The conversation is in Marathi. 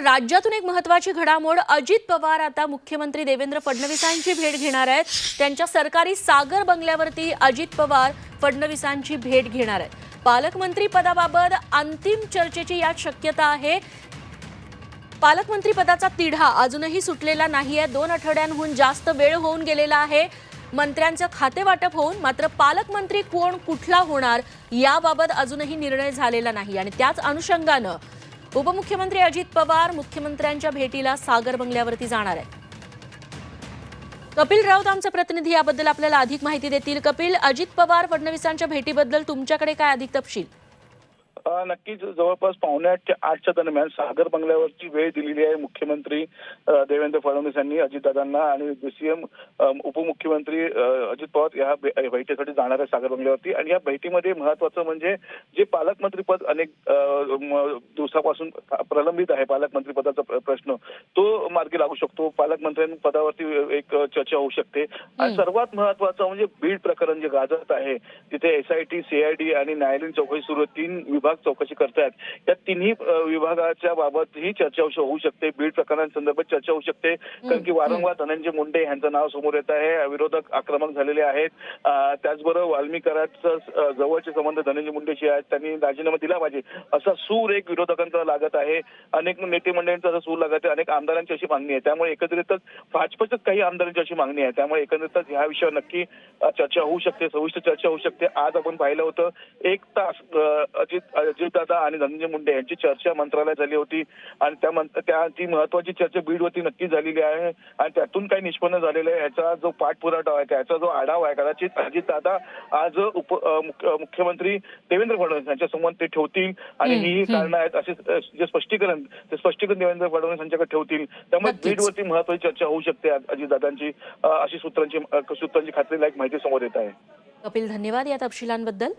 राज्यातून एक महत्वाची घडामोड अजित पवार आता मुख्यमंत्री देवेंद्र फडणवीसांची भेट घेणार आहेत. त्यांच्या सरकारी सागर बंगल्यावरती अजित पवार फडणवीसांची भेट घेणार आहेत. पालकमंत्री पदाबाबत अंतिम चर्चेची यात शक्यता आहे. पालकमंत्री पदाचा तिढा अजूनही सुटलेला नाही आहे दोन आठवड्यांहून जास्त वेळ होऊन गेलेला आहे. मंत्र्यांचं खाते वाटप होऊन मात्र पालकमंत्री कोण कुठला होणार याबाबत अजूनही निर्णय झालेला नाही आणि त्याच अनुषंगानं उपमुख्यमंत्री अजित पवार मुख्यमंत्र्यांच्या भेटीला सागर बंगल्यावरती जाणार आहेत. कपिल राऊत आमचे प्रतिनिधी याबद्दल आपल्याला अधिक माहिती देतील. कपिल अजित पवार फडणवीसांच्या भेटीबद्दल तुमच्याकडे काय अधिक तपशील? नक्कीच जवळपास पावणे आठ ते आठच्या दरम्यान सागर बंगल्यावरची वेळ दिलेली आहे मुख्यमंत्री देवेंद्र फडणवीस यांनी अजितदादांना आणि सीएम उपमुख्यमंत्री अजित पवार या भेटीसाठी जाणार आहे सागर बंगल्यावरती. आणि या भेटीमध्ये महत्वाचं म्हणजे जे पालकमंत्रीपद अनेक दिवसापासून प्रलंबित आहे पालकमंत्री पदाचा प्र- प्रश्न तो मार्गी लागू शकतो. पालकमंत्री पदावरती एक चर्चा होऊ शकते. आणि सर्वात महत्वाचं म्हणजे बीड प्रकरण जे गाजत आहे तिथे एसआयटी सीआयडी आणि न्यायालयीन चौकशी सुरू. तीन विभाग चौकशी करतायत. या तिन्ही विभागाच्या बाबत ही चर्चा होऊ- शकते. बीड प्रकरणांसंदर्भात चर्चा होऊ शकते. कारण की वारंवार धनंजय मुंडे यांचं नाव समोर येत आहे. विरोधक आक्रमक झालेले आहेत. त्याचबरोबर वाल्मिकरांचं जवळचे संबंध धनंजय मुंडेशी आहेत. त्यांनी राजीनामा दिला पाहिजे. असा सूर एक विरोधकांचा लागत आहे. अनेक नेते मंडळींचा असा सूर लागत आहे. अनेक आमदारांची अशी मागणी आहे. त्यामुळे एकत्रितच भाजपच्याच काही आमदारांची अशी मागणी आहे. त्यामुळे एकत्रितच ह्या विषयावर नक्की चर्चा होऊ शकते. सविस्तर चर्चा होऊ शकते. आज आपण पाहिलं होतं एक तास अजित अजितदादा आणि धनंजय मुंडे यांची चर्चा मंत्रालयात झाली होती. आणि त्या त्या ती महत्वाची चर्चा बीडवरती नक्की झालेली आहे. आणि त्यातून काही निष्पन्न झालेलं आहे. याचा जो पाठपुरावा आहे त्याचा जो आढावा आहे कदाचित अजितदादा आज उप मुख्यमंत्री देवेंद्र फडणवीस यांच्या समोर ते ठेवतील. आणि ही कारणं आहेत असे जे स्पष्टीकरण ते स्पष्टीकरण देवेंद्र फडणवीस यांच्याकडे ठेवतील. त्यामुळे. बीडवरती महत्वाची चर्चा होऊ शकते आज अजितदादांची अशी सूत्रांची सूत्रांची खात्रीलायक माहिती समोर येत आहे. कपिल धन्यवाद या तपशिलांबद्दल.